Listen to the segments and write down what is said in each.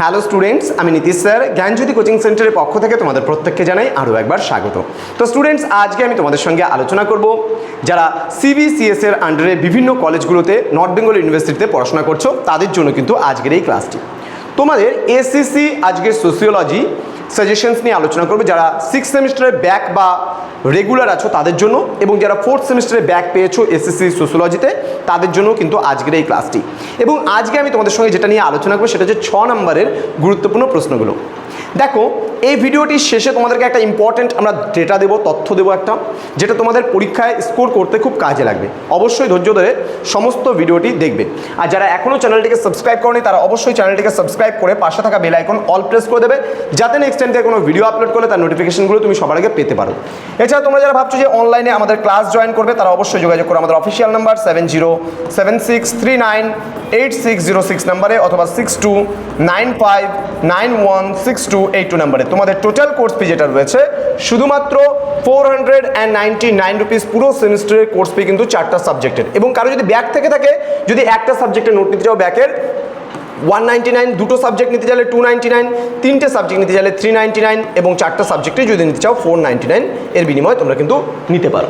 Hello students আমি Nitish sir. জ্ঞানজ্যোতি coaching সেন্টারের পক্ষ থেকে তোমাদের প্রত্যেককে জানাই আরও একবার স্বাগত। তো স্টুডেন্টস আজকে আমি তোমাদের সঙ্গে আলোচনা করব যারা সিবিসিএস এর আন্ডারে বিভিন্ন কলেজগুলোতে নর্থ বেঙ্গল ইউনিভার্সিটিতে পড়াশোনা করছ, তাদের জন্য কিন্তু আজকের এই ক্লাসটি তোমাদের এসসিসি আজকে সোসিওলজি সাজেশনস নিয়ে আলোচনা করবে যারা সিক্স সেমিস্টারে ব্যাক বা রেগুলার আছো তাদের জন্য এবং যারা ফোর্থ সেমিস্টারে ব্যাক পেয়েছ এসএসসি সোসিওলজিতে তাদের জন্য কিন্তু আজকের এই ক্লাসটি এবং আজকে আমি তোমাদের সঙ্গে যেটা নিয়ে আলোচনা করব সেটা হচ্ছে ছ নম্বরের গুরুত্বপূর্ণ প্রশ্নগুলো। দেখো, এই ভিডিওটির শেষে তোমাদেরকে একটা ইম্পর্টেন্ট আমরা ডেটা দেবো, তথ্য দেবো একটা, যেটা তোমাদের পরীক্ষায় স্কোর করতে খুব কাজে লাগবে। অবশ্যই ধৈর্য ধরে সমস্ত ভিডিওটি দেখবে। আর যারা এখনও চ্যানেলটিকে সাবস্ক্রাইব করেনি, তারা অবশ্যই চ্যানেলটিকে সাবস্ক্রাইব করে পাশে থাকা বেল আইকন অল প্রেস করে দেবে, যাতে নেক্সট থেকে কোনো ভিডিও আপলোড করলে তার নোটিফিকেশনগুলো তুমি সবার আগে পেতে পারো। এছাড়া তোমরা যারা ভাবছ যে অনলাইনে আমাদের ক্লাস জয়েন করবে, তারা অবশ্যই যোগাযোগ করো আমাদের official number seven zero seven six three nine eight six zero six নাম্বারে অথবা six two nine five nine one six two eight two নাম্বারে তোমাদের টোটাল কোর্স ফি যেটা রয়েছে, শুধুমাত্র four hundred and ninety nine rupees পুরো সেমিস্টারের course fee কিন্তু চারটা সাবজেক্টের এবং কারও যদি ব্যাক থেকে থাকে, যদি একটা সাবজেক্টের নোট নিতে চাও ব্যাকের ওয়ান নাইনটি নাইন দুটো সাবজেক্ট নিতে চাইলে টু নাইনটি নাইন তিনটে সাবজেক্ট নিতে চাইলে থ্রি নাইনটি নাইন এবং চারটা সাবজেক্টে যদি নিতে চাও ফোর নাইনটি নাইন এর বিনিময়ে তোমরা কিন্তু নিতে পারো।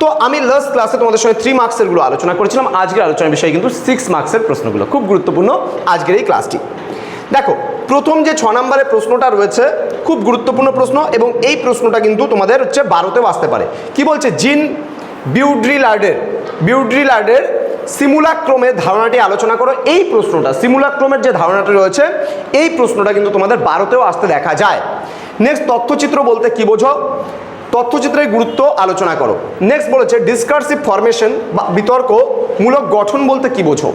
তো আমি লাস্ট ক্লাসে তোমাদের সঙ্গে থ্রি মার্কসেরগুলো আলোচনা করেছিলাম। আজকের আলোচনার বিষয়ে কিন্তু সিক্স মার্কসের প্রশ্নগুলো, খুব গুরুত্বপূর্ণ আজকের এই ক্লাসটি দেখো, প্রথম যে ছ নম্বরের প্রশ্নটা রয়েছে, খুব গুরুত্বপূর্ণ প্রশ্ন এবং এই প্রশ্নটা কিন্তু তোমাদের হচ্ছে বারোতেও আসতে পারে। কি বলছে? জিন বিউড্রিলার্ডের বিউড্রিলার্ডের সিমুলাক্রমের ধারণাটি আলোচনা করো। এই প্রশ্নটা, সিমুলাক্রমের যে ধারণাটি রয়েছে, এই প্রশ্নটা কিন্তু তোমাদের বারোতেও আসতে দেখা যায়। নেক্সট তথ্যচিত্র বলতে কি বোঝো? তথ্যচিত্রের গুরুত্ব আলোচনা করো। নেক্সট বলেছে ডিসকার্সিভ ফরমেশন বা বিতর্কমূলক গঠন বলতে কি বোঝো?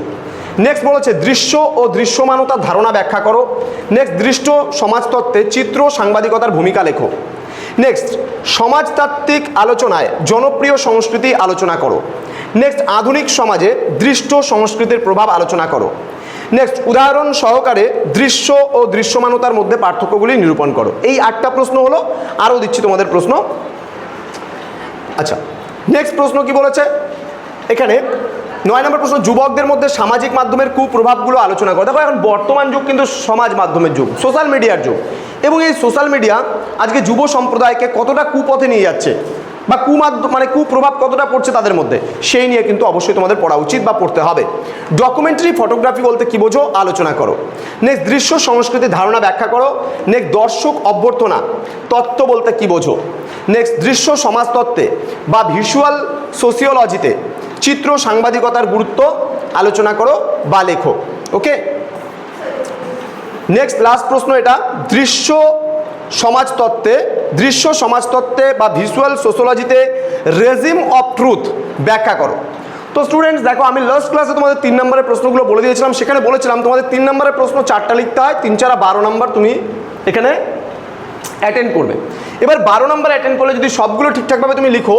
নেক্সট বলেছে, দৃশ্য ও দৃশ্যমানতার ধারণা ব্যাখ্যা করো। নেক্সট দৃষ্ট সমাজতত্ত্বে চিত্র সাংবাদিকতার ভূমিকা লেখো। নেক্সট সমাজতাত্ত্বিক আলোচনায় জনপ্রিয় সংস্কৃতি আলোচনা করো। নেক্সট আধুনিক সমাজে দৃষ্ট সংস্কৃতির প্রভাব আলোচনা করো। নেক্সট উদাহরণ সহকারে দৃশ্য ও দৃশ্যমানতার মধ্যে পার্থক্যগুলি নিরূপণ করো। এই আটটা প্রশ্ন হলো, আরও দিচ্ছি তোমাদের প্রশ্ন। আচ্ছা নেক্সট প্রশ্ন কি বলেছে? এখানে নয় নম্বর প্রশ্ন, যুবকদের মধ্যে সামাজিক মাধ্যমের কুপ্রভাবগুলো আলোচনা করো। দেখো, এখন বর্তমান যুগ কিন্তু সমাজ মাধ্যমের যুগ সোশ্যাল মিডিয়ার যুগ। এবং এই সোশ্যাল মিডিয়া আজকে যুব সম্প্রদায়কে কতটা কুপথে নিয়ে যাচ্ছে? বা কুমাধ্যম মানে কুপ্রভাব কতটা পড়ছে তাদের মধ্যে, সেই নিয়ে কিন্তু অবশ্যই তোমাদের পড়া উচিত বা পড়তে হবে। ডকুমেন্টারি ফটোগ্রাফি বলতে কি বোঝো? আলোচনা করো। নেক্সট দৃশ্য সংস্কৃতির ধারণা ব্যাখ্যা করো। নেক্সট দর্শক অভ্যর্থনা, তত্ত্ব বলতে কি বোঝো? নেক্সট দৃশ্য সমাজতত্ত্বে বা ভিজুয়াল সোসিওলজিতে চিত্র সাংবাদিকতার গুরুত্ব আলোচনা করো বা লেখো ওকে নেক্সট লাস্ট প্রশ্ন এটা, দৃশ্য সমাজতত্ত্বে দৃশ্য সমাজতত্ত্বে বা ভিজুয়াল সোশ্যোলজিতে রেজিম অফ ট্রুথ ব্যাখ্যা করো। তো স্টুডেন্টস দেখো, আমি লাস্ট ক্লাসে তোমাদের তিন নম্বরের প্রশ্নগুলো বলে দিয়েছিলাম। সেখানে বলেছিলাম, তোমাদের তিন নম্বরের প্রশ্ন চারটা লিখতে হয়, তিন, চারা বারো নম্বর তুমি এখানে অ্যাটেন্ড করবে। এবার বারো নম্বর অ্যাটেন্ড করলে যদি সবগুলো ঠিকঠাকভাবে তুমি লিখো,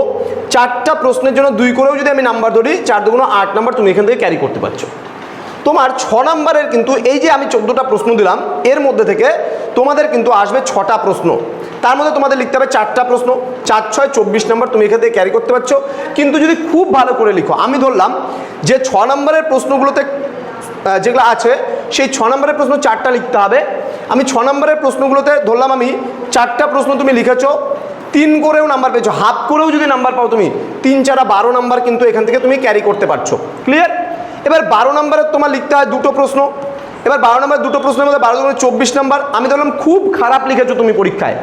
চারটা প্রশ্নের জন্য দুই করেও যদি আমি নাম্বার ধরি, চার দুগুণ আট নাম্বার তুমি এখান থেকে ক্যারি করতে পারছ। তোমার ছ নম্বরের কিন্তু এই যে আমি চোদ্দোটা প্রশ্ন দিলাম, এর মধ্যে থেকে তোমাদের কিন্তু আসবে ছটা প্রশ্ন। তার মধ্যে তোমাদের লিখতে হবে চারটা প্রশ্ন। চার, ছয়, চব্বিশ নম্বর তুমি এখান থেকে ক্যারি করতে পারছ। কিন্তু যদি খুব ভালো করে লিখো, আমি ধরলাম যে ছ নম্বরের প্রশ্নগুলোতে যেগুলো আছে, সেই ছ নম্বরের প্রশ্ন চারটা লিখতে হবে। আমি ছ নম্বরের প্রশ্নগুলোতে ধরলাম আমি, চারটা প্রশ্ন তুমি লিখেছো, তিন করেও নাম্বার পেয়েছ। হাফ করেও যদি নাম্বার পাও তুমি, তিন, চারা বারো নাম্বার কিন্তু এখান থেকে তুমি ক্যারি করতে পারছ। ক্লিয়ার এবার বারো নম্বরের তোমার লিখতে হয় দুটো প্রশ্ন। এবার বারো নম্বর দুটো প্রশ্নের মধ্যে বারো নম্বর চব্বিশ নম্বর আমি ধরলাম খুব খারাপ লিখেছো তুমি পরীক্ষায়।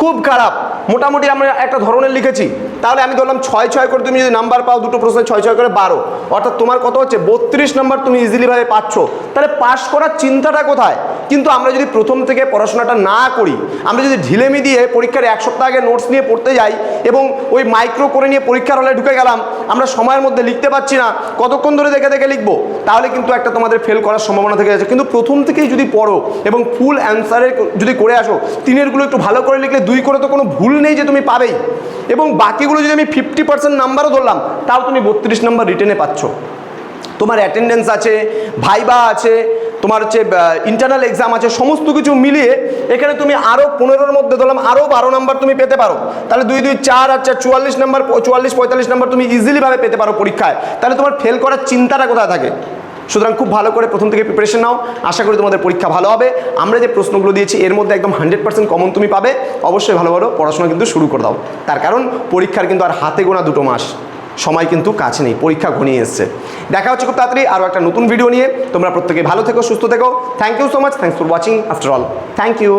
খুব খারাপ। মোটামুটি আমরা একটা ধরনের লিখেছি। তাহলে আমি ধরলাম ছয় ছয় করে তুমি যদি নাম্বার পাও, দুটো প্রশ্নে ছয় ছয় করে বারো। অর্থাৎ তোমার কত হচ্ছে? বত্রিশ নম্বর তুমি ইজিলিভাবে পাচ্ছ। তাহলে পাশ করার চিন্তাটা কোথায়? কিন্তু আমরা যদি প্রথম থেকে পড়াশোনাটা না করি, আমরা যদি ঢিলেমি দিয়ে পরীক্ষার এক সপ্তাহ আগে নোটস নিয়ে পড়তে যাই এবং ওই মাইক্রো করে নিয়ে পরীক্ষার হলে ঢুকে গেলাম, আমরা সময়ের মধ্যে লিখতে পারছি না, কতক্ষণ ধরে দেখে দেখে লিখব? তাহলে কিন্তু একটা তোমাদের ফেল করার সম্ভাবনা থেকে যাচ্ছে। কিন্তু প্রথম থেকেই যদি পড়ো এবং ফুল অ্যান্সারের যদি করে আসো তিনেরগুলো একটু ভালো করে লিখলে দুই করে তো কোনো ভুল নেই যে তুমি পাবেই। এবং বাকিগুলো যদি আমি ফিফটি পার্সেন্ট নাম্বারও ধরলাম, তাও তুমি বত্রিশ নাম্বার রিটেনে পাচ্ছ। তোমার অ্যাটেন্ডেন্স আছে ভাইবা আছে, তোমার হচ্ছে ইন্টারনাল এক্সাম আছে, সমস্ত কিছু মিলিয়ে এখানে তুমি আরও পনেরোর মধ্যে ধরলাম আরও বারো নাম্বার তুমি পেতে পারো। তাহলে দুই দুই, চার আর চার, চুয়াল্লিশ নাম্বার চুয়াল্লিশ, পঁয়তাল্লিশ নাম্বার তুমি ইজিলিভাবে পেতে পারো পরীক্ষায়। তাহলে তোমার ফেল করার চিন্তাটা কোথায় থাকে? সুতরাং খুব ভালো করে প্রথম থেকে প্রিপারেশন নাও। আশা করি তোমাদের পরীক্ষা ভালো হবে। আমরা যে প্রশ্নগুলো দিয়েছি, এর মধ্যে একদম হান্ড্রেড পার্সেন্ট কমন তুমি পাবে। অবশ্যই ভালো ভালো পড়াশোনা কিন্তু শুরু করে দাও। তার কারণ, পরীক্ষার কিন্তু আর হাতে গোনা দুটো মাস। সময় কিন্তু কাছে নেই, পরীক্ষা ঘনিয়ে এসছে। দেখা হচ্ছে খুব তাড়াতাড়ি আরও একটা নতুন ভিডিও নিয়ে। তোমরা প্রত্যেকে ভালো থেকো, সুস্থ থেকো। Thank you so much thanks for watching after all thank you